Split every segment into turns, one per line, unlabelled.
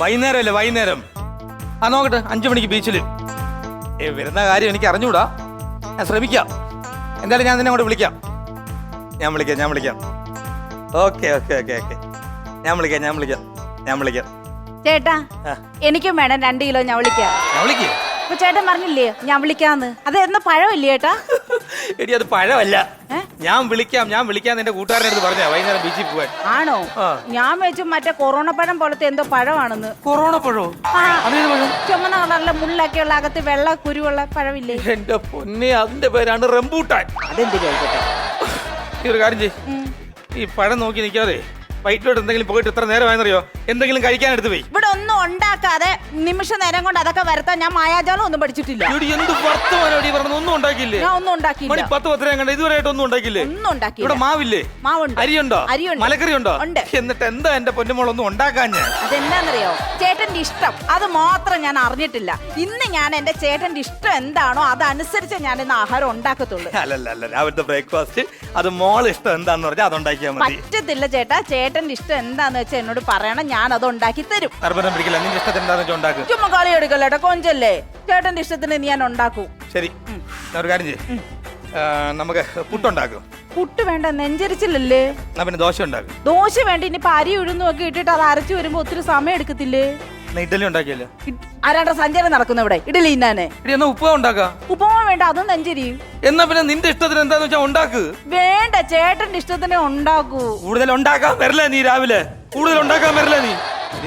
വൈകുന്നേരം അല്ലേ വൈകുന്നേരം? ആ നോക്കട്ടെ അഞ്ചു മണിക്ക് ബീച്ചിൽ ഏ വരുന്ന കാര്യം എനിക്ക് അറിഞ്ഞൂടാ ഞാൻ ശ്രമിക്കാം. എന്തായാലും ഞാൻ നിന്നെ അങ്ങോട്ട് വിളിക്കാം. ഞാൻ വിളിക്കാം ഞാൻ വിളിക്കാം. Okay okay okay okay. ഞാൻ വിളിക്കാം ഞാൻ വിളിക്കാം ഞാൻ വിളിക്കാം.
ചേട്ടാ എനിക്കും വേണം രണ്ട് കിലോ ഞാൻ വിളിക്കാം.
ഞാൻ വിളിക്കേ?
ചേട്ടൻ പറഞ്ഞില്ലേ ഞാൻ വിളിക്കാന്ന്. അത് എന്ന പഴമില്ലേ ചേട്ടാ?
എടി അത് പഴമല്ല. ഞാൻ വിളിക്കാം ഞാൻ വിളിക്കാം എന്റെ കൂട്ടുകാരന്റെ അടുത്ത് പറഞ്ഞാ. വൈകുന്നേരം ബീച്ചിൽ പോവാൻ.
ആണോ?
ആ.
ഞാൻ വെച്ചു മറ്റേ കൊറോണ പഴം പോലത്തെ എന്തോ പഴമാണെന്ന്.
കൊറോണ പഴോ?
ആ,
അതേത് പഴം?
ചുമന്ന കളറിലെ മുള്ളൊക്കെയുള്ള അകത്ത് വെള്ള കുരുവുള്ള പഴമില്ലേ?
എന്റെ പൊന്നെ അതിന്റെ പേരാണ് റംബൂട്ടാൻ.
അതെന്തിനാ
ഈ ഒരു കാര്യം ചെയ്യ്. ഈ പഴം നോക്കി നിൽക്കാതെ വൈകിട്ടോട്ട് എന്തെങ്കിലും പോയിട്ട് എത്ര നേരമായെന്നറിയോ? എന്തെങ്കിലും കഴിക്കാൻ എടുത്ത് പോയി
ഇവിടെ ഒന്നും ഉണ്ടാക്കാതെ നിമിഷ നേരം കൊണ്ട് അതൊക്കെ വരുത്താൻ ഞാൻ മായാജാലം ഒന്നും പഠിച്ചിട്ടില്ല.
ഇവിടെ എന്ത് വർത്തമാനോടി പറഞ്ഞു ഒന്നും ഉണ്ടാക്കിയില്ലേ?
ഞാൻ ഒന്നും
മണി
ഉണ്ടാക്കിയില്ല
പത്ത് പത്തര കണ്ട. ഇതുവരെയായിട്ട് ഒന്നും ഉണ്ടാക്കിയില്ലേ?
ഒന്നും
ഇവിടെ മാവില്ലേ?
മാവുണ്ട്.
അരിയുണ്ടോ?
അരിയുണ്ട്.
മലക്കറി ഉണ്ടോ. എന്നിട്ട് എന്താ എന്റെ പൊന്നുമോൾ ഒന്നും ഉണ്ടാക്കാൻ ഞാൻ?
അതെന്താന്നറിയോ? ചേട്ടന്റെ ഇഷ്ടം. അത് മാത്രം ഞാൻ അറിഞ്ഞിട്ടില്ല. ഇന്ന് ഞാൻ എന്റെ ചേട്ടന്റെ ഇഷ്ടം എന്താണോ അതനുസരിച്ച് ഞാൻ ഇന്ന് ആഹാരം ഉണ്ടാക്കത്തുള്ളൂ.
അല്ലല്ല അല്ല രാവിലത്തെ ബ്രേക്ക്ഫാസ്റ്റ്. അത് മോൾ ഇഷ്ടം എന്താന്ന് പറഞ്ഞാൽ അത് ഉണ്ടാക്കിയാൽ മതി.
പറ്റത്തില്ല ചേട്ടാ. ചേട്ടന്റെ ഇഷ്ടം എന്താന്ന് വെച്ചാൽ എന്നോട് പറയണം. ഞാൻ അത് ഉണ്ടാക്കി തരും.
നിർബന്ധം പിടിക്കില്ല? നിന്റെ ഇഷ്ടത്തിന് എന്താന്ന് വെച്ചാൽ ഉണ്ടാക്കും.
ചുമ്മാ കളി എടുക്കല്ലേട്ടാ കൊഞ്ചല്ലേ? ചേട്ടന്റെ ഇഷ്ടത്തിന് ഞാൻ ഉണ്ടാക്കൂ.
ശരി. ഞാൻ ഒരു കാര്യം ചെയ്യും. നമുക്ക് പുട്ടുണ്ടാക്കും.
പുട്ട് വേണ്ട നെഞ്ചരിച്ചില്ലല്ലേ?
എന്നാ പിന്നെ ദോശ ഉണ്ടാക്കും.
ദോശ വേണ്ട ഇനി പരി ഉഴുന്നും ഒക്കെ ഇട്ടിട്ട് അത് അരച്ചു വരുമ്പോ ഒത്തിരി സമയം എടുക്കത്തില്ലേ?
എന്നാ ഇഡ്ഡലി ഉണ്ടാക്കിയല്ലോ.
ആരാണ്ട സഞ്ചാരം നടക്കുന്നു ഇവിടെ? ഇഡലി ഇന്നാനെ
ഇടി എന്നാ ഉപ്പ ഉണ്ടാക്കാം?
ഉപ്പുമാവ് വേണ്ട അതും നെഞ്ചരിയും
എന്നാ പിന്നെ നിന്റെ ഇഷ്ടത്തിന് എന്താന്ന് വെച്ചാൽ ഉണ്ടാക്ക്?
വേണ്ട ചേട്ടന്റെ ഇഷ്ടത്തിന് ഉണ്ടാക്കൂ.
കൂടുതൽ ഉണ്ടാക്കാൻ വരില്ല നീ രാവിലെ. കൂടുതൽ ഉണ്ടാക്കാൻ വരില്ല നീ.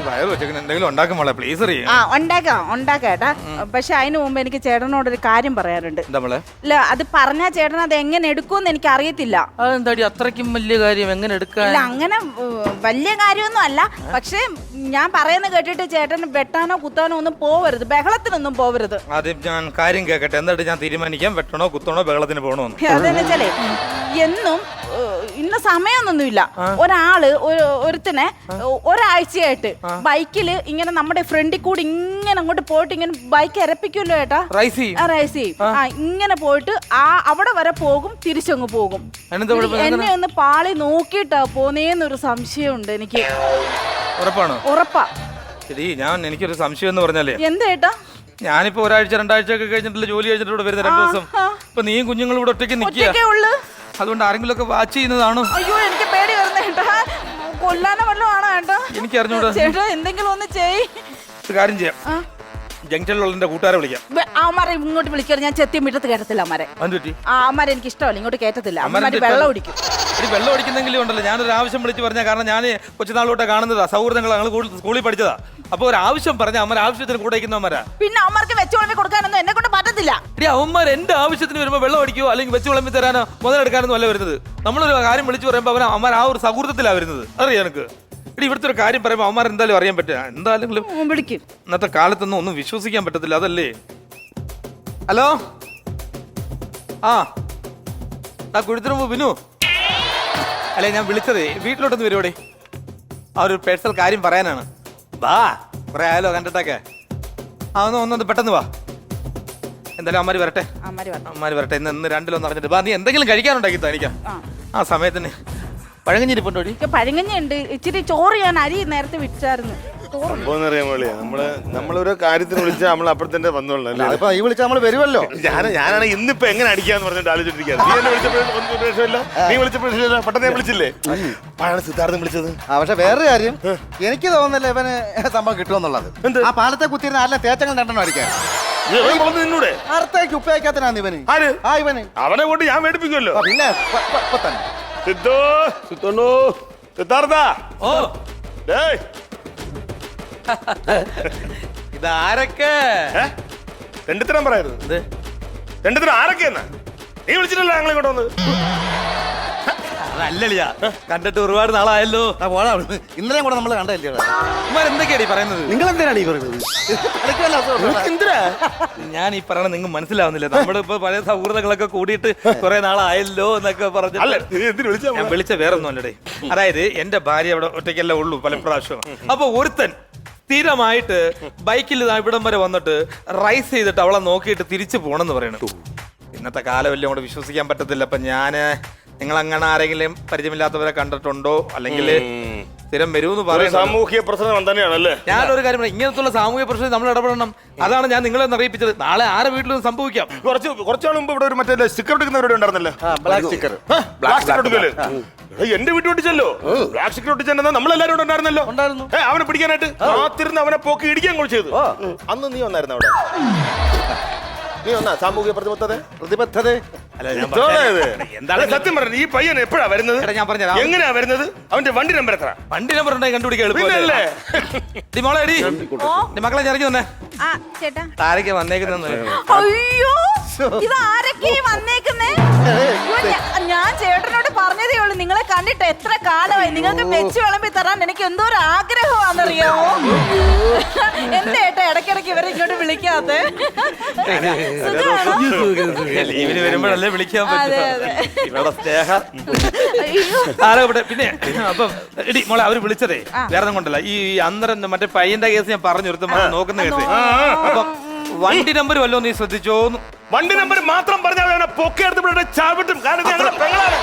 വയറ് വെച്ചേക്കുന്ന എന്തെങ്കിലും ഉണ്ടാക്കും മോളെ പ്ലീസ് അറിയാം.
ആ ഉണ്ടാക്കാം ഉണ്ടാക്കേട്ടാ പക്ഷെ അതിന് മുമ്പ് എനിക്ക് ചേട്ടനോട് ഒരു കാര്യം പറയാറുണ്ട്
എന്താ മോളെ?
ഇല്ല അത് പറഞ്ഞാ ചേട്ടൻ അത് എങ്ങനെ എടുക്കുമെന്ന് എനിക്ക് അറിയത്തില്ല.
അതെന്താടി അത്രയ്ക്കും വലിയ കാര്യം എങ്ങനെ എടുക്കാൻ?
ഇല്ല അങ്ങനെ ഉം, വലിയ കാര്യമൊന്നും അല്ല. പക്ഷേ ഞാൻ പറയുന്ന കേട്ടിട്ട് ചേട്ടൻ വെട്ടാനോ കുത്താനോ ഒന്നും പോവരുത്. ബഹളത്തിനൊന്നും പോവരുത്.
ആദ്യം ഞാൻ കാര്യം കേൾക്കട്ടെ എന്നിട്ട് ഞാൻ തീരുമാനിക്കാം. വെട്ടണോ കുത്തണോ ബഹളത്തിന് പോകണോന്ന്
അതെന്ന് വെച്ചാലേ എന്നും ഇന്ന സമയമൊന്നുമില്ല. ഒരാൾ ഒരുത്തിനെ ഒരാഴ്ചയായിട്ട് ബൈക്കിൽ ഇങ്ങനെ നമ്മുടെ ഫ്രണ്ടിൽ കൂടി ഇങ്ങനെ അങ്ങോട്ട് പോയിട്ട് ഇങ്ങനെ ബൈക്ക് ഇരപ്പിക്കുമല്ലോ ഏട്ടാ?
റൈസ് ചെയ്യും.
ആ റൈസ് ചെയ്യും. ആ. ഇങ്ങനെ പോയിട്ട് ആ അവിടെ വരെ പോകും തിരിച്ചങ്ങ് പോകും. എന്നെ ഒന്ന് പാളി നോക്കിയിട്ടാ പോന്നേന്നൊരു സംശയമുണ്ട് എനിക്ക്.
ഉറപ്പാണോ?
ഉറപ്പാ.
ശരി ഞാൻ എനിക്കൊരു സംശയം എന്ന് പറഞ്ഞാലേ
എന്തേട്ടാ
ഞാനിപ്പോ ഒരാഴ്ച രണ്ടാഴ്ച ഒക്കെ കഴിഞ്ഞിട്ടുള്ള ജോലി കഴിഞ്ഞിട്ട് ഇവിടെ വരുന്ന രണ്ടു ദിവസം. ഇപ്പൊ നീയും കുഞ്ഞുങ്ങളും ഇവിടെ ഒറ്റയ്ക്ക് നിൽക്കുക. അതുകൊണ്ട് ആരെങ്കിലും ഒക്കെ വാച്ച് ചെയ്യുന്നതാണോ?
അയ്യോ എനിക്ക് പേടി വരുന്നേട്ടാ കൊല്ലാനോ വല്ലതും ആണോ ഏട്ടാ?
എനിക്ക് അറിഞ്ഞൂടാ.
ചേട്ടാ എന്തെങ്കിലും ഒന്ന് ചെയ്
ഒരു കാര്യം ചെയ്യാം.
ആ.
ജംഗ്ഷനിലുള്ള എന്റെ കൂട്ടുകാരെ വിളിക്കാം.
വെ- ഇങ്ങോട്ട് വിളിക്കാറ് ഞാൻ ചെത്തി മിറ്റത്ത് കയറ്റത്തില്ല അമ്മരെ
പറ്റി
ആ അമ്മരെ എനിക്ക് ഇഷ്ടമല്ല ഇങ്ങോട്ട് കയറ്റത്തില്ല. അമ്മമാര്
അമ്മേന്റെ
വെള്ളം
ഓടിക്കും
കുടിക്കും.
ഒരു വെള്ളം അടിക്കുന്നെങ്കിലും ഉണ്ടല്ലോ. ഞാനൊരു ആവശ്യം വിളിച്ച് പറഞ്ഞ കാരണം ഞാൻ കൊച്ചുനാളോട്ടെ കാണുന്നതാ. സൗഹൃദങ്ങൾ ഞങ്ങൾ സ്കൂളിൽ പഠിച്ചതാ. അപ്പൊ ഒരു ആവശ്യം പറഞ്ഞ അമ്മ ആവശ്യത്തിന് കൂടെ അമ്മരാ.
പിന്നെ അമ്മർക്ക് വെച്ച് വിളമ്പി കൊടുക്കാനൊന്നും എന്നെ കൊണ്ട് പറ്റത്തില്ല.
അവന്മാർ എന്റെ ആവശ്യത്തിന് വരുമ്പോൾ വെള്ളം അടിക്കുവോ അല്ലെങ്കിൽ വെച്ച് വിളമ്പി തരാനോ മുതലെടുക്കാനൊന്നും അല്ല വരുന്നത്. നമ്മളൊരു കാര്യം വിളിച്ചു പറയുമ്പോൾ അവൻ അമ്മ ആ ഒരു സൗഹൃദത്തിലാണ് വരുന്നത്. അറിയാം എനിക്ക്? ഇവിടുത്തെ ഒരു കാര്യം പറയുമ്പോൾ അവന്മാർ എന്തായാലും അറിയാൻ പറ്റില്ല എന്തായാലും
വിളിക്കും.
ഇന്നത്തെ കാലത്തൊന്നും ഒന്നും വിശ്വസിക്കാൻ പറ്റത്തില്ല. അതല്ലേ? ഹലോ? ആ. ആ ബിനു. അല്ലേ ഞാൻ വിളിച്ചതേ വീട്ടിലോട്ടൊന്ന് വരുവോടെ? ആ ഒരു പേഴ്സണൽ കാര്യം പറയാനാണ്. വാ കുറെ ആയാലോ കണ്ടിട്ടൊക്കെ. ആ ഒന്ന് ഒന്നൊന്ന് പെട്ടെന്ന് വാ. എന്തായാലും അമ്മാര് വരട്ടെ.
അമ്മര്
വരട്ടെ. ഇന്ന് ഇന്ന് രണ്ടിലൊന്ന് അറിഞ്ഞിട്ട്. വാ നീ എന്തെങ്കിലും കഴിക്കാനുണ്ടാക്കി തനിക്കാം
ആ.
സമയത്തിന്.
പഴങ്ങഞ്ഞിരിപ്പുണ്ടോ പഴങ്ങഞ്ഞുണ്ട് ഇച്ചിരി ചോറ് ഞാൻ അരി നേരത്തെ വിറ്റായിരുന്നു.
വേളിയാ നമ്മൾ നമ്മളൊരു കാര്യത്തിന് വിളിച്ചാൽ നമ്മൾ അപ്പുറത്തന്നെ വന്നോളൂ അല്ലേ?
അതിപ്പോ ഈ വിളിച്ചാൽ നമ്മൾ വരുമല്ലോ
ഞാൻ ഞാനാണ് ഇന്നിപ്പോ എങ്ങനെ അടിക്കാന്ന് പറഞ്ഞിട്ട് ആലോചിച്ചിരിക്കുകയാണ് നീ എന്നെ നീ പെട്ടെന്ന് ഞാൻ വിളിച്ചില്ലേ? സിദ്ധാർത്ഥം വിളിച്ചത്.
ആ പക്ഷെ വേറൊരു കാര്യം. എനിക്ക് തോന്നുന്നില്ല ഇവന് സംഭവം കിട്ടുമെന്നുള്ളത്. ആ പാലത്തെ കുത്തിയിരുന്ന ആരിലെ തേച്ചങ്ങൾ രണ്ടെണ്ണം അടിക്കാൻ?
നിന്നൂടെ?
ഉപ്പയക്കാത്തനാണ് ഇവന്.
ആര്?
ആ ഇവന്.
അവനെ കൊണ്ട് ഞാൻ മേടിപ്പിക്കുമല്ലോ.
പിന്നെ ഇപ്പൊ
സിദ്ധു സിദ്ധാർത്ഥ.
ഓ.
ഡേയ്.
ഇതാരൊക്കെ?
രണ്ടിത്തരം പറയരുത്.
ഇത്
രണ്ടിത്തരം ആരൊക്കെയെന്നാ നീ വിളിച്ചിട്ടല്ല ഞങ്ങൾ ഇങ്ങോട്ട് വന്നത്?
അതല്ലളിയാ കണ്ടിട്ട് ഒരുപാട് നാളായല്ലോ.
അവിടുന്ന്. ഇന്നലെയും കൂടെ നമ്മൾ കണ്ടല്ലേ
ഇവന്മാർ എന്തൊക്കെയാടി പറയുന്നത്?
നിങ്ങൾ എന്തിനാണ് ഈ പറയുന്നത്?
ഞാൻ ഈ പറയണത് നിങ്ങൾ മനസ്സിലാവുന്നില്ല. നമ്മുടെ ഇപ്പൊ പഴയ സൗഹൃദങ്ങളൊക്കെ കൂടിയിട്ട് കുറെ നാളായല്ലോ എന്നൊക്കെ
പറഞ്ഞു
ഞാൻ വിളിച്ച വേറെ ഒന്നും അല്ലടേ. അതായത് എന്റെ ഭാര്യ അവിടെ ഒറ്റയ്ക്കല്ലേ ഉള്ളൂ പല പ്രാവശ്യം അപ്പൊ ഒരുത്തൻ സ്ഥിരമായിട്ട് ബൈക്കിൽ ഇതാ ഇവിടം വരെ വന്നിട്ട് റൈസ് ചെയ്തിട്ട് അവളെ നോക്കിയിട്ട് തിരിച്ചു പോകണമെന്ന് പറയണു. ഇന്നത്തെ കാലം എല്ലാം കൂടെ വിശ്വസിക്കാൻ പറ്റത്തില്ല. അപ്പൊ ഞാൻ നിങ്ങൾ അങ്ങനെ ആരെങ്കിലും പരിചയമില്ലാത്തവരെ കണ്ടിട്ടുണ്ടോ? അല്ലെങ്കിൽ സ്ഥിരം വരുമെന്ന്
ഒരു
പറയുന്നത്
സാമൂഹ്യ പ്രശ്നം തന്നെയാണല്ലേ?
ഞാനൊരു കാര്യം പറയാം. ഇങ്ങനത്തുള്ള സാമൂഹ്യ പ്രശ്നം നമ്മൾ ഇടപെടണം. അതാണ് ഞാൻ നിങ്ങളെ ഒന്ന് അറിയിപ്പിച്ചത്. നാളെ ആരെ വീട്ടിലും സംഭവിക്കാം?
കുറച്ച് കുറച്ചാൾ മുമ്പ് ഇവിടെ ഒരു മറ്റേ സ്റ്റിക്കർ എടുക്കുന്നവരുടെ ഉണ്ടായിരുന്നല്ലോ?
ബ്ലാക്ക് സ്റ്റിക്കർ
ബ്ലാക്ക് സ്റ്റിക്കർ എടുക്കൽ എന്റെ വീട്ടിൽ ഒട്ടിച്ചല്ലോ. ബ്ലാക്ക് സ്റ്റിക്കർ ഒട്ടിച്ചെന്നാ നമ്മളെല്ലാരും ഇവിടെ ഉണ്ടായിരുന്നല്ലോ.
ഉണ്ടായിരുന്നു.
ഏ, അവനെ പിടിക്കാനായിട്ട് കാത്തിരുന്ന് അവനെ പോക്കി ഇടിക്കാൻ കൂടി ചെയ്തു. അന്ന് നീ വന്നായിരുന്നു അവിടെ? നീ ഒന്നാ സാമൂഹ്യ പ്രതിബദ്ധത?
പ്രതിബദ്ധത?
അല്ല ഞാൻ
ഇതോടെ ഇത്.
എന്താണ്
അല്ല, സത്യം പറഞ്ഞു ഈ പയ്യൻ എപ്പോഴാ വരുന്നത്?
എടാ, ഞാൻ പറഞ്ഞുതരാം.
എങ്ങനെയാ വരുന്നത്? അവന്റെ വണ്ടി നമ്പർ എത്ര
വണ്ടി നമ്പർ ഉണ്ടെങ്കിൽ കണ്ടുപിടിക്കാൻ
പിന്നല്ലേ?
എളുപ്പമല്ലേ മോളെ എടി. എടി മക്കളെ ഞാൻ ഇറങ്ങി വന്നേ.
ആ ചേട്ടാ.
ആരൊക്കെ വന്നേക്കുന്ന
അയ്യോ ഇത് ആരൊക്കെ വന്നേക്കുന്നേ? ഞാൻ ചേട്ടനോട് പറഞ്ഞതേ ഉള്ളൂ. നിങ്ങളെ കണ്ടിട്ട് എത്ര കാലമായി? നിങ്ങൾക്ക് വെച്ച് വിളമ്പി തരാൻ എനിക്ക് എന്തോ ഒരു ആഗ്രഹമാണെന്നറിയാമോ എന്താ ഏട്ടാ ഇടയ്ക്കിടയ്ക്ക് ഇവരെ ഇങ്ങോട്ട് വിളിക്കാത്ത?
ലീവിന് വരുമ്പോഴല്ലേ വിളിക്കാൻ ഇവിടെ സ്നേഹ. പിന്നെ അപ്പം എടി മോളെ അവർ വിളിച്ചതേ. വേറെ കൊണ്ടല്ല. ഈ അന്നേരം മറ്റേ പയ്യന്റെ കേസ് ഞാൻ പറഞ്ഞു നോക്കുന്ന കേസ്. അപ്പം വണ്ടി നമ്പർ വല്ലോ നീ ശ്രദ്ധിച്ചോന്ന്.
വണ്ടി നമ്പർ മാത്രം പറഞ്ഞാൽ അവനെ പൊക്കെടുത്ത് ഇവിടെ ചാവിട്ടും. കാരണം ഇത് ഞങ്ങളുടെ പെങ്ങളാണ്.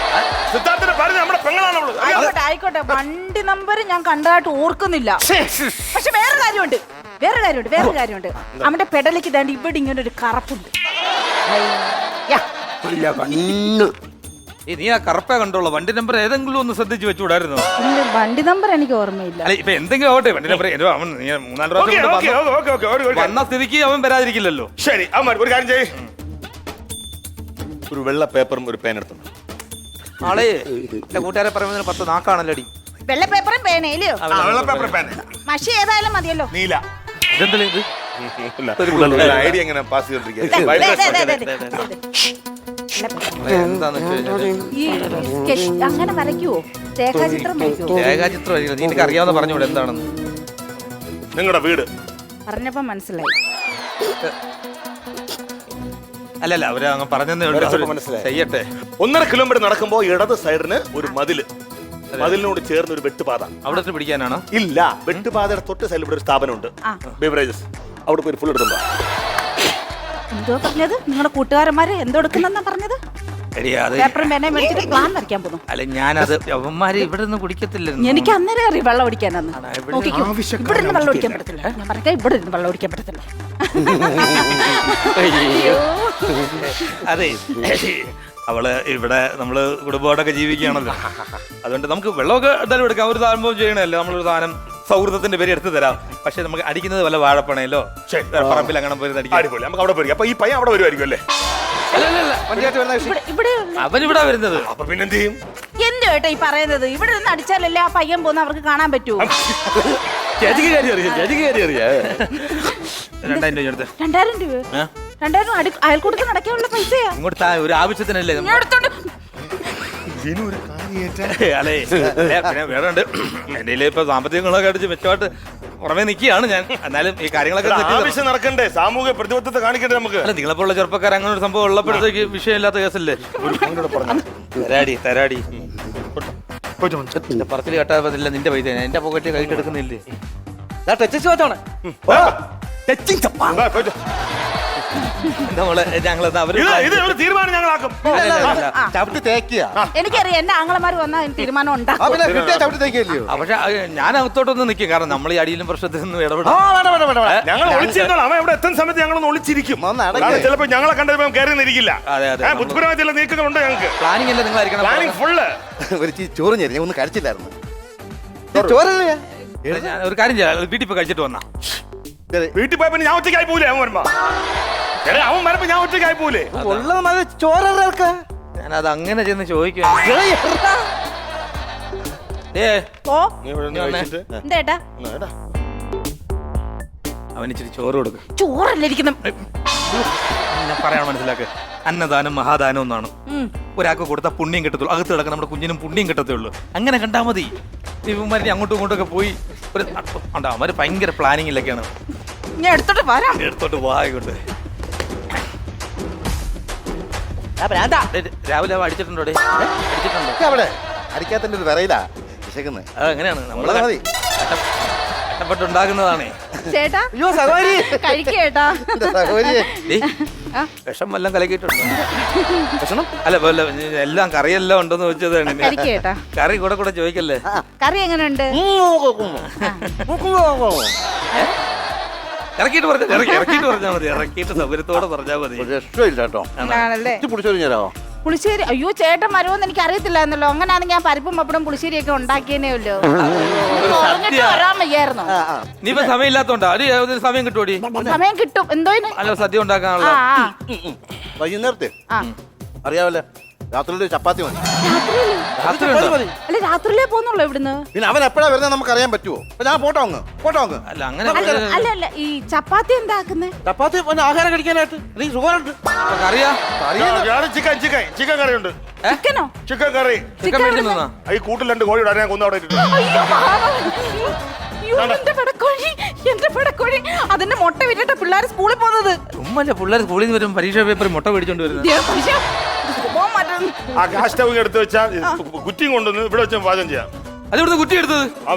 സിദ്ധാർത്ഥിനെ പറഞ്ഞ നമ്മുടെ പെങ്ങളാണ് അവൾ. അറിയാമോ?
ആയിക്കോട്ടെ ആയിക്കോട്ടെ. വണ്ടി നമ്പർ ഞാൻ കണ്ടതായിട്ട് ഓർക്കുന്നില്ല. പക്ഷെ വേറെ കാര്യമുണ്ട്. വേറെ കാര്യമുണ്ട് വേറെ കാര്യമുണ്ട്. അവന്റെ പെടലേക്ക് ദാണ്ട് ഇവിടെ ഇങ്ങനെ ഒരു കറപ്പുണ്ട്
ഏ, നീ ആ കറുപ്പ കണ്ടോളൂ വണ്ടി നമ്പർ ഏതെങ്കിലും ഒന്ന് ശ്രദ്ധിച്ചു വെച്ചുകൂടായിരുന്നു?
ഇല്ല, വണ്ടി നമ്പർ എനിക്ക് ഓർമ്മയില്ല.
അല്ല ഇപ്പൊ എന്തെങ്കിലും ആവട്ടെ വണ്ടി നമ്പർ എന്റെ അവൻ നീ മൂന്നാൽ
ഓക്കേ,
പ്രാവശ്യം കൊണ്ട്
ഓക്കേ,
വന്ന-
ഓക്കേ, ഓക്കേ, ഒരു- ഒരു കാര്യം.
വന്ന സ്ഥിതിക്ക് അവൻ വരാതിരിക്കില്ലല്ലോ.
ശരി അവന്മാർ ഒരു കാര്യം ചെയ്യ്. ഒരു വെള്ള പേപ്പറും ഒരു പേന എടുത്തു?
ആളെ എന്റെ കൂട്ടുകാരെ പറയുന്നതിന് പത്ത് നാക്കാണല്ലോ അടി
വെള്ള പേപ്പറും പേനയില്ലയോ
വെള്ള പേപ്പർ പേന
മഷി ഏതായാലും മതിയല്ലോ.
നീല.
ഇതെന്തല്ലേ ഇത്?
ഐഡിയ എങ്ങനെ പാസ്
ദേ, ദേ, ദേ,
ചെയ്തോണ്ടിരിക്കുക
ദേ, ദേ, ദേ, ദേ.
എന്താന്ന് വെച്ച് കഴിഞ്ഞാൽ
ഈ sketch അങ്ങനെ വരയ്ക്കുവോ? രേഖാചിത്രം വരയ്ക്കുവോ?
രേഖാചിത്രം ആയിരിക്കും. നിനക്ക് അറിയാവുന്ന പറഞ്ഞൂടെ എന്താണെന്ന്?
നിങ്ങളുടെ വീട്?
പറഞ്ഞപ്പോ മനസ്സിലായി.
അല്ലല്ല അവർ അങ്ങ് പറഞ്ഞതേ ഉള്ളൂ. അവർ
മനസ്സിലായി.
ചെയ്യട്ടെ.
ഒന്നര കിലോമീറ്റർ നടക്കുമ്പോൾ ഇടത് സൈഡിന് ഒരു മതിൽ. മതിലിനോട് ചേർന്ന് ഒരു വെട്ടുപാത.
അവിടെ നിന്ന് പിടിക്കാനാണോ?
ഇല്ല വെട്ടുപാതയുടെ തൊട്ട് സൈഡിൽ ഇവിടെ ഒരു സ്ഥാപനമുണ്ട്.
ആ.
ബിവറേജസ് അവിടെ പോയി ഫുൾ എടുത്തുണ്ടോ
എന്തോ പറഞ്ഞത്? നിങ്ങളുടെ കൂട്ടുകാരന്മാര് എന്തോ എടുക്കുന്നെന്നാ പറഞ്ഞത്?
എടി അത്
പേപ്പറും പേനയും മേടിച്ചിട്ട് പ്ലാൻ വരയ്ക്കാൻ പോകുന്നു.
അല്ല ഞാനത് അവന്മാര് ഇവിടെ നിന്ന് കുടിക്കത്തില്ലെന്ന്
എനിക്ക് അന്നേരം അറിയാം വെള്ളം ഒടിക്കാനെന്ന്
ആണോ? ഇവിടെ
നോക്കിക്കോ ഇവിടെ നിന്ന് വെള്ളം ഒടിക്കാൻ പറ്റത്തില്ല. ഞാൻ പറഞ്ഞ ഇവിടെ നിന്ന് വെള്ളം ഒടിക്കാൻ പറ്റത്തില്ല. അയ്യോ.
അതെ അവൾ ഇവിടെ നമ്മൾ കുടുംബമായിട്ടൊക്കെ ജീവിക്കുകയാണല്ലോ. അതുകൊണ്ട് നമുക്ക് വെള്ളമൊക്കെ എന്തായാലും എടുക്കാം. ഒരു സംഭവം ചെയ്യണല്ലോ നമ്മളൊരു സാധനം സൗഹൃദത്തിന്റെ പേര് എടുത്തു തരാം. പക്ഷെ നമുക്ക് അടിക്കുന്നത് വല്ല വാഴപ്പണയിലോ?
ശരി.
പറമ്പിൽ അങ്ങനെ പോയി അടിക്കാം.
അടിപൊളി. നമുക്ക് അവിടെ പോയി അപ്പൊ ഈ പയ്യൻ അവിടെ വരുമായിരിക്കും അല്ലേ?
ഇവിടെ
അവനിവിടെ വരുന്നത്.
അപ്പൊ പിന്നെന്ത് ചെയ്യും?
എന്തു ഏട്ടാ ഈ പറയുന്നത്? ഇവിടെ നിന്ന് അടിച്ചാലല്ലേ ആ പയ്യൻ പോകുന്ന അവർക്ക് കാണാൻ പറ്റൂ.
ചേച്ചിക്ക് കാര്യം അറിയാം ചേച്ചിക്ക് കാര്യം അറിയാം. രണ്ടായിരം രൂപ എടുത്ത്
രണ്ടായിരം രൂപ
ഏ?
രണ്ടായിരം അടി അയൽക്കൂട്ടത്തിന് അടയ്ക്കാനുള്ള പൈസയാ?
ഇങ്ങോട്ട് താ ഒരു ആവശ്യത്തിനല്ലേ
ഞാൻ എടുത്തോണ്ട്
അല്ലേ പിന്നെ വേറെ ഉണ്ട് എന്റെ ഇപ്പൊ സാമ്പത്തികങ്ങളൊക്കെ അടിച്ച് മെച്ചമായിട്ട് പുറമേ നിൽക്കുകയാണ് ഞാൻ. എന്നാലും ഈ കാര്യങ്ങളൊക്കെ ചെയ്ത്?
ആവശ്യം നടക്കണ്ടേ? സാമൂഹ്യ പ്രതിബദ്ധത കാണിക്കണ്ടേ നമുക്ക്?
അല്ല നിങ്ങളെപ്പോലുള്ള ചെറുപ്പക്കാർ അങ്ങനെ ഒരു സംഭവം ഉള്ളപ്പോഴത്തേക്ക് വിഷയമില്ലാത്ത കേസല്ലേ? തരാടി തരാടി. പറത്തിൽ കേട്ടാ പറ്റില്ല നിന്റെ പൈസ. എന്റെ പോക്കറ്റ് കൈയിട്ട് എടുക്കുന്നില്ലേ
ടച്ച് വാച്ചാണ്.
വാ, പോയിട്ട്.
നമ്മൾ ഞങ്ങൾ അവർ
ഇത് ഇത് ഒരു തീരുമാനം ഞങ്ങളാക്കും.
ചവിട്ടി തേക്കുക.
എനിക്കറിയാം എന്റെ ആങ്ങളമാര് വന്നാൽ തീരുമാനം
ആ
ഉണ്ടാക്കും
പിന്നെ കിട്ടിയ ചവിട്ടി തേക്കില്ലയോ
ആ, പക്ഷെ അത് ഞാൻ അകത്തോട്ടൊന്ന് നിൽക്കും. കാരണം നമ്മൾ ഈ അടിയിലും പ്രശ്നത്തിലൊന്നും
ആ
ഇടപെടും.
വേണ്ട വേണ്ട വേണ്ട വേണ്ട.
ഞങ്ങൾ ഒളിച്ചിരുന്നോളാം അവൻ ഇവിടെ എത്തുന്ന സമയത്ത് ഞങ്ങളൊന്ന് ഒളിച്ചിരിക്കും.
ഒന്ന് അടങ്ങ്.
കാരണം ചിലപ്പോ ഞങ്ങളെ കണ്ടപ്പോ കയറി നിന്നിരിക്കില്ല.
അതെ, അതെ.
ഏ, ബുദ്ധിപരമായ ചില നീക്കങ്ങളുണ്ട് ഞങ്ങൾക്ക്.
പ്ലാനിങ് അല്ലേ നിങ്ങളായിരിക്കണം
പ്ലാനിങ് ഫുള്ള്
ഒരു ചീ ചോറ് ഞാൻ ഒന്നും കഴിച്ചില്ലായിരുന്നു. ഈ ചോറല്ലേ?
ഞാൻ ഒരു കാര്യം ചെയ്യാം. വീട്ടിൽ പോയി കഴിച്ചിട്ട് വന്നാ.
വീട്ടിൽ പോയപ്പോ ഞാൻ ഒറ്റയ്ക്കായി പോലെ അവൻ വരുമ്പോ. എടാ, അവൻ വരുമ്പോ ഞാൻ ഒറ്റയ്ക്കായി പോലേ
ഉള്ളത് മതി ചോറൊക്കെ
ഞാൻ അത് അങ്ങനെ ചെന്ന് ചോദിക്കും ഏ
ഓ. എന്തേട്ടാ.
അവന് ഇച്ചിരി ചോറ് കൊടുക്കും.
ചോറല്ലിരിക്കുന്ന
ഞാൻ പറയാൻ മനസ്സിലാക്ക്. അന്നദാനം മഹാദാനം എന്നാണ്. ഒരാൾക്ക് കൊടുത്താൽ പുണ്യം കിട്ടത്തുള്ളൂ. അകത്ത് കിടക്കാൻ നമ്മുടെ കുഞ്ഞിനും പുണ്യം കിട്ടത്തേ ഉള്ളൂ അങ്ങനെ കണ്ടാൽ മതി. ഇവന്മാരി അങ്ങോട്ടും ഇങ്ങോട്ടും ഒക്കെ പോയി ഒരു ഉണ്ടാവും അവർ ഭയങ്കര പ്ലാനിങ്ങിലൊക്കെയാണ്
ഞാൻ എടുത്തോട്ട് വരാം.
എടുത്തോട്ട് രാവിലെ അവൻ അടിച്ചിട്ടുണ്ടോ ഡേ? അടിച്ചിട്ടുണ്ടോ?
അവിടെ. അടിക്കാത്തന്റെ ഒരു വിറയിലാ. വിശക്കുന്നത്
അത് എങ്ങനെയാണ്? നമ്മളെ
മതി
കഷ്ടപ്പെട്ടുണ്ടാക്കുന്നതാണേ
ചേട്ടാ.
അയ്യോ സഹോദരി.
കഴിക്കേട്ടാ
എന്റെ സഹോദരിയെ
ഡേയ്,
ആ.
വിഷം വല്ലതും കലക്കിയിട്ടുണ്ട്?
ഭക്ഷണം
അല്ല വല്ല എല്ലാം കറിയെല്ലാം ഉണ്ടെന്ന് ചോദിച്ചതാണ് ഇനി.
കഴിക്കേട്ടാ
കറി കൂടെ കൂടെ ചോദിക്കല്ലേ?
കറി എങ്ങനെയുണ്ട്?
ഇറക്കിയിട്ട് പറഞ്ഞ ഇറക്കിയിട്ട് പറഞ്ഞാൽ മതി ഇറക്കിയിട്ട് സൗകര്യത്തോടെ പറഞ്ഞാൽ മതി.
രക്ഷയില്ല കേട്ടോ.
ആണല്ലേ?
ഇത് പിടിച്ചൊരു തരാമോ
പുളിശ്ശേരി അയ്യോ ചേട്ടൻ വരുമെന്ന് എനിക്ക് അറിയത്തില്ലായിരുന്നല്ലോ അങ്ങനെയാണെങ്കിൽ ഞാൻ പരിപ്പും പപ്പടും പുളിശ്ശേരിയൊക്കെ ഉണ്ടാക്കിയേനേ ഉള്ളൂ. പറഞ്ഞിട്ട് വരാൻ വയ്യായിരുന്നു.
നീ ഇപ്പൊ സമയമില്ലാത്തോണ്ടാ? ഒരു ഒരു സമയം കിട്ടുമോടി
സമയം കിട്ടും. എന്തോ?
അല്ല സദ്യ ഉണ്ടാക്കാനുള്ള.
വൈകുന്നേരത്തെ?
ആ.
അറിയാവല്ലേ? രാത്രിയിൽ ചപ്പാത്തി മതി.
രാത്രി
മതി, മതി.
അല്ല രാത്രിയിലേ പോന്നുള്ളൂ ഇവിടുന്ന്.
പിന്നെ അവൻ എപ്പോഴാ വരുന്നത് നമുക്ക് അറിയാൻ പറ്റുമോ അപ്പൊ ഞാൻ പോട്ടോ അങ്ങ് പോട്ടോ അങ്ങ്.
അല്ല അങ്ങനെ
അല്ല അല്ല അല്ല ഈ ചപ്പാത്തി എന്താക്കുന്നേ
ചപ്പാത്തി പിന്നെ ആഹാരം കഴിക്കാനായിട്ട്. എനിക്ക് സുഖമുണ്ട്
കറിയാ?
ചിക്കൻ ചിക്കൻ ചിക്കൻ കറി ഉണ്ട്
ചിക്കനോ?
ചിക്കൻ കറി.
ചിക്കൻ
ഈ കൂട്ടിൽ രണ്ട് കോഴി ഞാൻ കൊന്നു അവിടെ ഇട്ടിട്ടുണ്ട്
അയ്യോ, പാവം. അയ്യോ, എന്റെ പെടക്കോഴി എന്റെ പെടക്കോഴി. അതിന്റെ മുട്ട വിട്ടിട്ട് പിള്ളേർ സ്കൂളിൽ പോകുന്നത്.
ഉമ്മല്ല പിള്ളേർ സ്കൂളിൽ നിന്ന് വരും പരീക്ഷാ പേപ്പർ മുട്ട മേടിച്ചോണ്ട് വരുന്നത്.
ആ ഗ്യാസ് സ്റ്റവ് എടുത്ത് വെച്ചാൽ കുറ്റിയും കൊണ്ടുവന്ന് ഇവിടെ വെച്ച് പാചകം ചെയ്യാം.
കുറ്റി എടുത്തത്?
ആ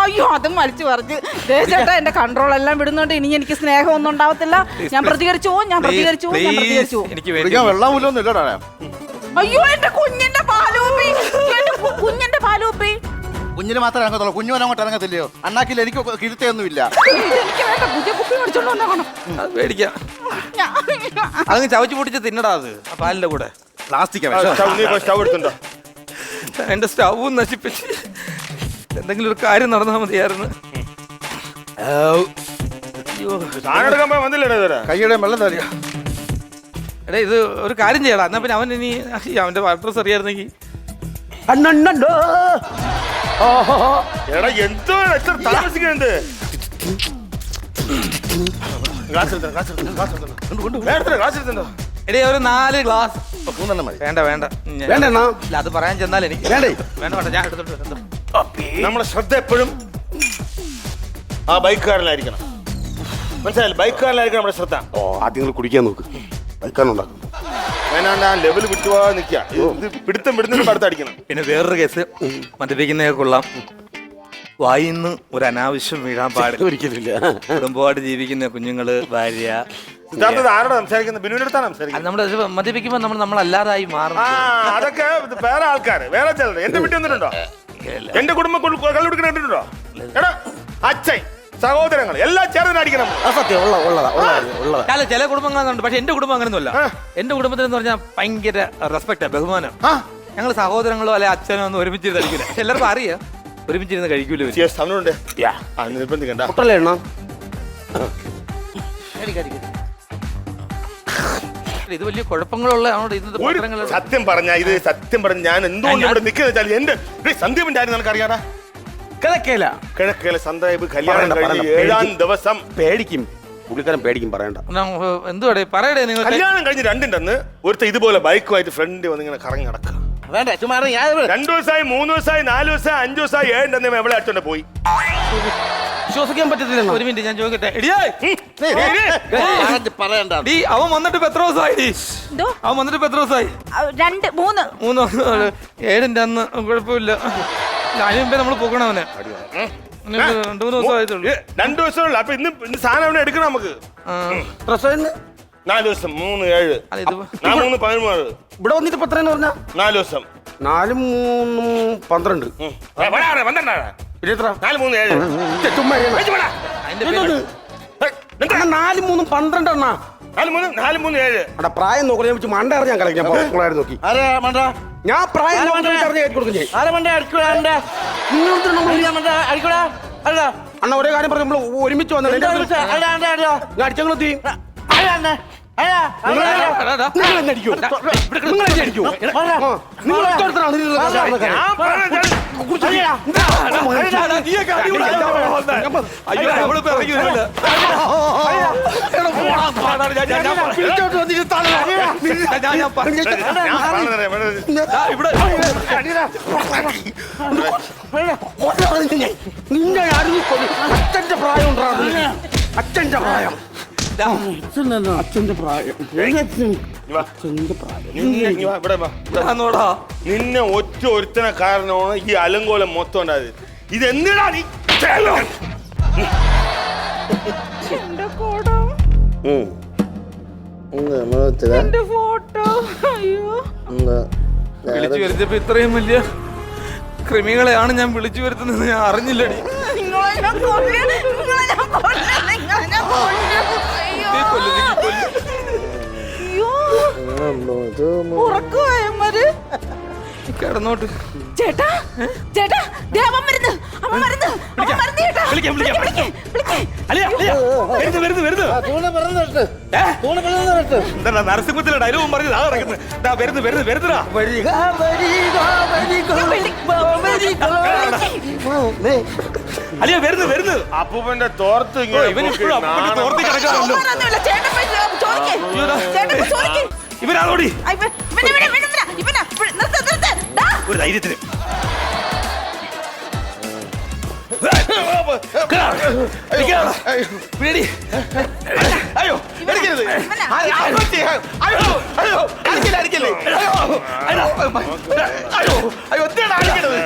അയ്യോ അതും വലിച്ചു പറിച്ച്. ദേ ചേട്ടാ എന്റെ കൺട്രോൾ എല്ലാം വിടുന്നുണ്ട്. ഇനി എനിക്ക് സ്നേഹം ഒന്നും ഉണ്ടാവത്തില്ല. ഞാൻ പ്രതികരിച്ചു ഞാൻ പ്രതികരിച്ചു ഞാൻ പ്രതികരിച്ചു.
എനിക്ക് വേണ്ടി
കുടിക്കാൻ വെള്ളം മൂലമൊന്നും ഇല്ലടാ
അയ്യോ എന്റെ കുഞ്ഞിന്റെ പാലൂപ്പി എന്റെ കു- കുഞ്ഞിന്റെ പാലൂപ്പി
കുഞ്ഞിന് മാത്രമേ ഇറങ്ങത്തുള്ളൂ. കുഞ്ഞു അങ്ങോട്ട് ഇറങ്ങത്തില്ലയോ? അണ്ണാക്കിൽ എനിക്ക് കിരുത്തൊന്നുമില്ല
എനിക്ക് വേണ്ട പുതിയ കുപ്പി മേടിച്ചോണ്ട് വന്നേക്കണം.
അത് മേടിക്കാം.
ഞാൻ-
ചവച്ച് പൊട്ടിച്ച് തിന്നടാ അത് ആ പാലിന്റെ കൂടെ.
പ്ലാസ്റ്റിക്
സ്റ്റവ് എടുത്തുണ്ടോ
എന്റെ സ്റ്റൗവും നശിപ്പിച്ച് എന്തെങ്കിലും ഒരു കാര്യം നടന്നാൽ മതിയായിരുന്നു.
കൈയുടെ വെള്ളം തരിക
എടാ ഇത് ഒരു കാര്യം ചെയ്യടാ. എന്നാ പിന്നെ അവൻ ഇനി അവന്റെ അഡ്രസ് അറിയായിരുന്നെങ്കിൽ.
എടാ എന്തോ എത്ര താമസിക്കുന്നുണ്ട് ഗ്ലാസ് എടുത്തോ, ഗ്ലാസ് എടുത്തോ, ഗ്ലാസ് എടുത്തോ. എടുത്തോ, ഗ്ലാസ് എടുത്തോ.
എടേ ഒരു നാല് ഗ്ലാസ്
മൂന്നെണ്ണം മതി.
വേണ്ട വേണ്ട. ഞാൻ-
വേണ്ടെണ്ണ?
ഇല്ല അത് പറയാൻ ചെന്നാൽ എനിക്ക്
വേണ്ടേ?
വേണ്ട വേണ്ട ഞാൻ എടുത്തിട്ട് വരാം. എന്തോ.
നമ്മുടെ ശ്രദ്ധ എപ്പോഴും ആ ബൈക്കുകാരനായിരിക്കണം മനസ്സിലായില്ല? ബൈക്കുകാരനായിരിക്കണം നമ്മുടെ ശ്രദ്ധ.
ഓ ആദ്യം നിങ്ങൾ കുടിക്കാൻ നോക്ക്. കഴിക്കാനുണ്ടാക്കും
ഞാനാണ്ട് ആ ലെവൽ വിട്ടുപോകാതെ നിൽക്കുക ഇത് പിടുത്തം പിടുത്തം അടുത്തടിക്കണം.
പിന്നെ വേറൊരു കേസ് മദ്യപിക്കുന്നതൊക്കെ കൊള്ളാം. വായിന്ന് ഒരു അനാവശ്യം വീഴാൻ പാടില്ല.
ഒരിക്കലില്ല
കുടുംബമായിട്ട് ജീവിക്കുന്ന കുഞ്ഞുങ്ങൾ ഭാര്യ
സിദ്ധാർത്ഥ ആരോടാ സംസാരിക്കുന്നത്?
അത്
സംസാരിക്കുന്നത്
നമ്മുടെ മദ്യപിക്കുമ്പോൾ നമ്മൾ നമ്മളല്ലാതായി മാറും
ആ അതൊക്കെ ഇത് വേറെ ആൾക്കാര് വേറെ ചിലർ എന്റെ വീട്ടിൽ വന്നിട്ടുണ്ടോ? എന്റെ കുടുംബം കള്ളുപിടിക്കുന്ന കണ്ടിട്ടുണ്ടോ? എടാ അച്ഛൻ സഹോദരങ്ങൾ എല്ലാം ചേർന്ന് അടിക്കണം.
സത്യം ഉള്ള ഉള്ളതാ ഉള്ളതാ ഉള്ളതാ
അല്ല ചില കുടുംബങ്ങളുണ്ട് പക്ഷെ എന്റെ കുടുംബം അങ്ങനെയൊന്നുമല്ല
ആ.
എന്റെ കുടുംബത്തിൽ എന്ന് പറഞ്ഞാൽ ഭയങ്കര റെസ്പെക്റ്റാ ബഹുമാനം.
ആ.
ഞങ്ങൾ സഹോദരങ്ങളോ അല്ലെ അച്ഛനോ ഒന്നും ഒരുമിച്ചിരുന്ന് കഴിക്കില്ല എല്ലാവർക്കും അറിയാം ഒരുമിച്ചിരുന്ന് കഴിക്കൂല ഇവർ.
യെസ് അവനുണ്ട് ആ നിർബന്ധിക്കണ്ട.
മുട്ടല്ലേ എണ്ണ?
ഇത് വലിയ കുഴപ്പങ്ങളുള്ള ആണോ ഇതിന്റെ
ഒരു
പത്രങ്ങൾ
സത്യം പറഞ്ഞ ഇത് സത്യം പറഞ്ഞ ഞാൻ എന്തുകൊണ്ട് ഇവിടെ നിൽക്കുന്നത് വെച്ചാൽ എന്റെ സന്ദീപിന്റെ ആരും നിനക്ക് അറിയാടാ
കിഴക്കേല.
കിഴക്കേലെ സന്ദീപ് കല്യാണം
പറയണ്ട,
കഴിഞ്ഞ്
പറയണ്ട,
ഏഴാം ദിവസം.
പേടിക്കും. പുള്ളിക്കാരൻ പേടിക്കും പറയണ്ട.
എന്തുവാടേ? പറയടേ നിങ്ങൾ.
കല്യാണം കഴിഞ്ഞ് രണ്ടുണ്ടെന്ന് ഒരുത്ത ഇതുപോലെ ബൈക്കുമായിട്ട് ഫ്രണ്ട് വന്ന് ഇങ്ങനെ കറങ്ങി നടക്കുക.
വേണ്ട ചുമ്മാ. ഞാൻ
രണ്ടു ദിവസമായി മൂന്ന് ദിവസമായി നാല് ദിവസമായി അഞ്ചു ദിവസമായി ഏഴുണ്ടെന്ന് എവിടെ അടിച്ചോണ്ട് പോയി.
വിശ്വസിക്കാൻ പറ്റത്തില്ല
ഒരു മിനിറ്റ് ഞാൻ ചോദിക്കട്ടെ. എടിയേ
ആദ്യം പറയണ്ട
ഡീ അവൻ വന്നിട്ട് ഇപ്പൊ എത്ര ദിവസമായി?
എന്തോ
അവൻ വന്നിട്ട് ഇപ്പൊ എത്ര ദിവസമായി?
രണ്ട് മൂന്ന്.
മൂന്ന് ഏഴിന്റെ അന്ന് കുഴപ്പമില്ല. അതിന് മുമ്പേ നമ്മൾ പോകണം അവനെ. രണ്ടു മൂന്ന്
രണ്ടു ദിവസമുള്ളൂ അപ്പൊ ഇന്ന് ഇന്ന് സാധനം അവിടെ എടുക്കണം നമുക്ക്. നാല് ദിവസം മൂന്ന് ഏഴ്. മൂന്ന് പതിമൂന്ന്
ഇവിടെ വന്നിട്ട് എത്രയെന്ന്
നാല് ദിവസം.
നാലും മൂന്നും പന്ത്രണ്ട്.
പന്ത്രണ്ടാണ്.
പിന്നെ എത്ര
നാല് മൂന്ന് ഏഴ്.
ഛെ, ചുമ്മാ ഇരുന്ന്.
ഏയ്, വേടാ.
അതിന്റെ
എന്നത്?
പേര്?
ഏ, എന്താ?
അണ്ണാ, നാലും മൂന്നും പന്ത്രണ്ടെണ്ണ
നാല് മൂന്ന് നാല് മൂന്ന് ഏഴ്.
അവിടെ പ്രായം നോക്കണം ഞാൻ വെച്ച് മണ്ട അറിയാൻ കളിക്കാം പിള്ളേർ നോക്കി.
ആരാ മണ്ട?
ഞാൻ പ്രായം
ആരാ
നോക്കി
മണ്ടേ?
അറിഞ്ഞ് കയറ്റി കൊടുക്കും ചെയ്യും.
ആരാ മണ്ട? അടിക്കൂടാ അണ്ട മണ്ട. അടിക്കൂടാ അല്ല
അണ്ണ ഒരേ കാര്യം പറഞ്ഞു നമ്മൾ ഒരുമിച്ച് വന്നത്.
വിളിച്ചേ? അല്ല അണ്ട അല്ല
ഞാൻ അടിച്ചങ്ങളെത്തി
അല്ല അണ്ട അല്ല
എടാ, എടാ, എടാ.
നിങ്ങൾ എന്നെ അടിക്കോ നിങ്ങൾ എന്നെ അടിക്കോ. ആ, നിങ്ങൾ ഒറ്റൊരുത്തനാണ് ഇതിൽ നടക്കുന്ന കാര്യം.
ഞാൻ പറഞ്ഞത്
നിന്റെ അറിവ് അച്ഛന്റെ പ്രായം ഉണ്ടാകുന്നു അച്ഛന്റെ പ്രായം അച്ഛന്റെ പ്രായം. അച്ഛന്റെ പ്രായം.
നിന്നെ ഒറ്റ ഒരുത്തന കാരണമാണ് ഈ അലങ്കോലം മൊത്തം ഉണ്ടായത്. ഇത് എന്തിനാ നീ
വിളിച്ചു വരുത്തിയപ്പോ ഇത്രയും വലിയ ക്രിമികളെയാണ് ഞാൻ വിളിച്ചു വരുത്തുന്നത്. ഞാൻ അറിഞ്ഞില്ലടി.
നിങ്ങളെ ഞാൻ. നിങ്ങളെ ഞാൻ.
ഉം, ഇത്
ഉറക്കമായോ അമ്മര്?
കിടന്നോട്ട്.
ചേട്ടാ ചേട്ടാ അവൻ വരുന്നു ചേട്ടാ.
വിളിക്കാം, വിളിക്കാം.
വിളിക്ക്,
വരുന്നു വരുന്നു വരുന്നു. എന്താ നരസിംഹത്തിലെ ഡയലോഗും പറഞ്ഞത് ആ നടക്കുന്നത് വരുന്നു വരുന്നു വരുന്നടാ.
വരിക.
അലിയ വരുന്നു വരുന്നു.
അപ്പൂപ്പന്റെ തോർത്ത്
ഇവൻ ഇപ്പോഴും അപ്പൂപ്പന്റെ തോർത്തി
കിടക്കാറുണ്ട്. ചേട്ടൻ ചോദിക്ക്. ചേട്ടൻ ചോദിക്ക്.
ഇവനാണോടി
ആ, ഇവൻ- ഇവനെ, ഇവനെ, ഇവനെ, ഇവനെ, ഇവനെ, ഇവനെ, നിർത്ത്, നിർത്ത്. ഡാ.
ഒരു ധൈര്യത്തിന്. അയ്യോ
എടുക്കരുത്. അയ്യോ, അയ്യോ, അടിക്കല്ലേ, അടിക്കല്ലേ. അയ്യോ,
അയ്യോ.
അയ്യോ, അയ്യോ, എന്തിനാണ് അടിക്കണത്?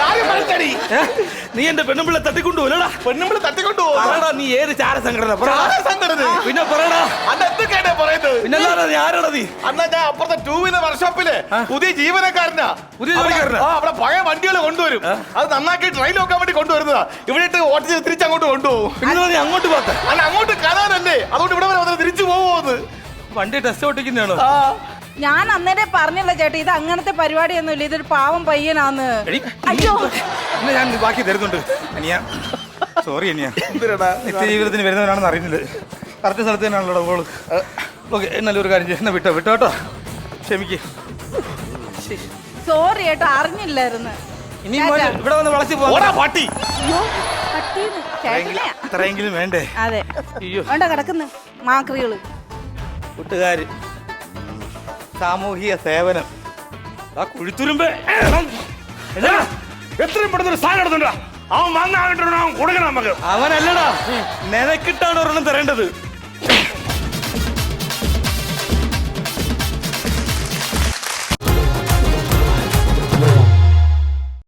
കാര്യം മനസ്സിലടി.
നീ എന്റെ പെണ്ണുമ്പിള്ള തട്ടിക്കൊണ്ടുപോലടാ
പെണ്ണുമ്പിള്ള തട്ടിക്കൊണ്ടു പോകും.
പറയടാ നീ ഏത് ചാര സംഘടന
സംഘടന?
പിന്നെ പറയടാ.
അന്ന് പറയുന്നത്?
പിന്നെ ആരാടാ നീ?
അന്നാ ഞാൻ അപ്പുറത്തെ ടൂ വീലർ വർക്ക്ഷോപ്പിൽ പുതിയ ജീവനക്കാരനാ.
പുതിയ ജീവനക്കാരനാ?
അവിടെ പഴയ വണ്ടികൾ കൊണ്ടുവരും. അത് നന്നാക്കി ട്രെയിൻ നോക്കാൻ വേണ്ടി കൊണ്ടുവരുന്നതാ. ഇവിടെ ഇട്ട് ഓട്ടിച്ച് തിരിച്ചങ്ങോട്ട് കൊണ്ടുപോകും.
പിന്നെ നീ അങ്ങോട്ട് പോത്ത
അല്ല അങ്ങോട്ട് കാണാനല്ലേ അതുകൊണ്ട് ഇവിടെ വരെ തിരിച്ചു പോകുമെന്ന്
വണ്ടി ടെസ്റ്റ് ഓട്ടിക്കുന്നതാണോ
ഞാൻ അന്നേരം പറഞ്ഞല്ലോ ചേട്ടാ ഇത് അങ്ങനത്തെ പരിപാടിയൊന്നുമില്ല ഇതൊരു പാവം പയ്യനാന്ന്.
എടി,
അയ്യോ.
ഇന്ന് ഞാൻ ബാക്കി തരുന്നുണ്ട്. അനിയ സോറി അനിയ.
എന്തിനാടാ
നിത്യജീവിതത്തിന് വരുന്നവനാണെന്ന് അറിയുന്നില്ല. കറക്റ്റ് സ്ഥലത്ത് തന്നെയാണല്ലോ ഓൾ ഓക്കെ എന്നാലും ഒരു കാര്യം ചെയ്യുന്ന എന്നാ വിട്ടോ വിട്ടോ കേട്ടോ. ക്ഷമിക്ക്.
സോറി ചേട്ടാ അറിഞ്ഞില്ലായിരുന്നു.
ഇനി മോനെ ഇവിടെ വന്ന് വളച്ചു
പാട്ടി.
അയ്യോ പട്ടീന്ന്. ചേട്ടനെയാ
ഇത്രയെങ്കിലും വേണ്ടേ?
അതെ.
അയ്യോ.
വേണ്ട കിടക്കുന്നു. മാക്രികൾ.
കൂട്ടുകാര്. സാമൂഹിക സേവനം. ആ കുഴിത്തുരുമ്പ്.
എത്രയും പെട്ടെന്ന് ഒരു സാധനം എടുത്തുണ്ടാ അവൻ വന്നാകട്ടെ അവൻ കൊടുക്കണം നമുക്ക്.
അവനല്ലടാ. നിനക്കിട്ടാണ് ഒരെണ്ണം തരേണ്ടത്.